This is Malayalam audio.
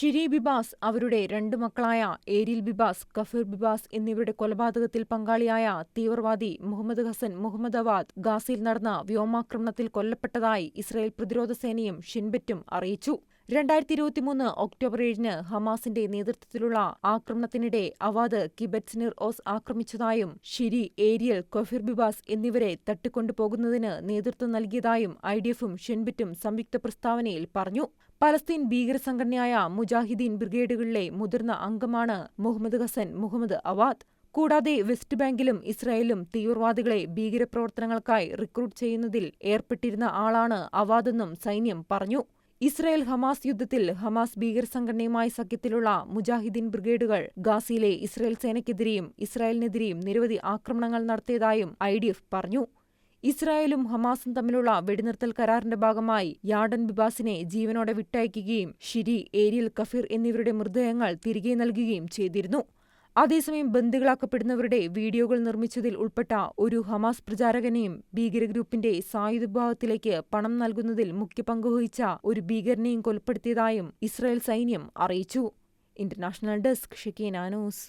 ഷിരി ബിബാസ് അവരുടെ രണ്ടു മക്കളായ ഏരിൽ ബിബാസ്, കഫീർ ബിബാസ് എന്നിവരുടെ കൊലപാതകത്തിൽ പങ്കാളിയായ തീവ്രവാദി മുഹമ്മദ് ഹസൻ മുഹമ്മദ് അവാദ് ഗാസിൽ നടന്ന വ്യോമാക്രമണത്തിൽ കൊല്ലപ്പെട്ടതായി ഇസ്രായേൽ പ്രതിരോധ സേനയും ഷിൻബെറ്റും അറിയിച്ചു. രണ്ടായിരത്തി ഇരുപത്തിമൂന്ന് ഒക്ടോബർ ഏഴിന് ഹമാസിന്റെ നേതൃത്വത്തിലുള്ള ആക്രമണത്തിനിടെ അവാദ് കിബറ്റ്സ്നിർ ഓസ് ആക്രമിച്ചതായും ഷിരി, ഏരിയൽ, കൊഫിർ ബിബാസ് എന്നിവരെ തട്ടിക്കൊണ്ടുപോകുന്നതിന് നേതൃത്വം നൽകിയതായും ഐ ഡി എഫും ഷെൻബിറ്റും സംയുക്ത പ്രസ്താവനയിൽ പറഞ്ഞു. പലസ്തീൻ ഭീകരസംഘടനയായ മുജാഹിദീൻ ബ്രിഗേഡുകളിലെ മുതിർന്ന അംഗമാണ് മുഹമ്മദ് ഹസൻ മുഹമ്മദ് അവാദ്. കൂടാതെ വെസ്റ്റ് ബാങ്കിലും ഇസ്രായേലും തീവ്രവാദികളെ ഭീകരപ്രവർത്തനങ്ങൾക്കായി റിക്രൂട്ട് ചെയ്യുന്നതിൽ ഏർപ്പെട്ടിരുന്ന ആളാണ് അവാദെന്നും സൈന്യം പറഞ്ഞു. ഇസ്രായേൽ ഹമാസ് യുദ്ധത്തിൽ ഹമാസ് ഭീകര സംഘടനയുമായി സഖ്യത്തിലുള്ള മുജാഹിദീൻ ബ്രിഗേഡുകൾ ഗാസയിലെ ഇസ്രായേൽ സേനയ്ക്കെതിരെയും ഇസ്രായേലിനെതിരെയും നിരവധി ആക്രമണങ്ങൾ നടത്തിയതായും ഐഡിഎഫ് പറഞ്ഞു. ഇസ്രായേലും ഹമാസും തമ്മിലുള്ള വെടിനിർത്തൽ കരാറിന്റെ ഭാഗമായി യാഡൻ ബിബാസിനെ ജീവനോടെ വിട്ടയക്കുകയും ഷിരി, ഏരിയൽ കഫീർ എന്നിവരുടെ മൃതദേഹങ്ങൾ തിരികെ നൽകുകയും ചെയ്തിരുന്നു. അതേസമയം ബന്ദികളാക്കപ്പെടുന്നവരുടെ വീഡിയോകൾ നിർമ്മിച്ചതിൽ ഉൾപ്പെട്ട ഒരു ഹമാസ് പ്രചാരകനെയും ഭീകര ഗ്രൂപ്പിന്റെ സായുധ വിഭാഗത്തിലേക്ക് പണം നൽകുന്നതിൽ മുഖ്യ പങ്കുവഹിച്ച ഒരു ഭീകരനെയും കൊലപ്പെടുത്തിയതായും ഇസ്രായേൽ സൈന്യം അറിയിച്ചു. International desk ഷിക്കീന news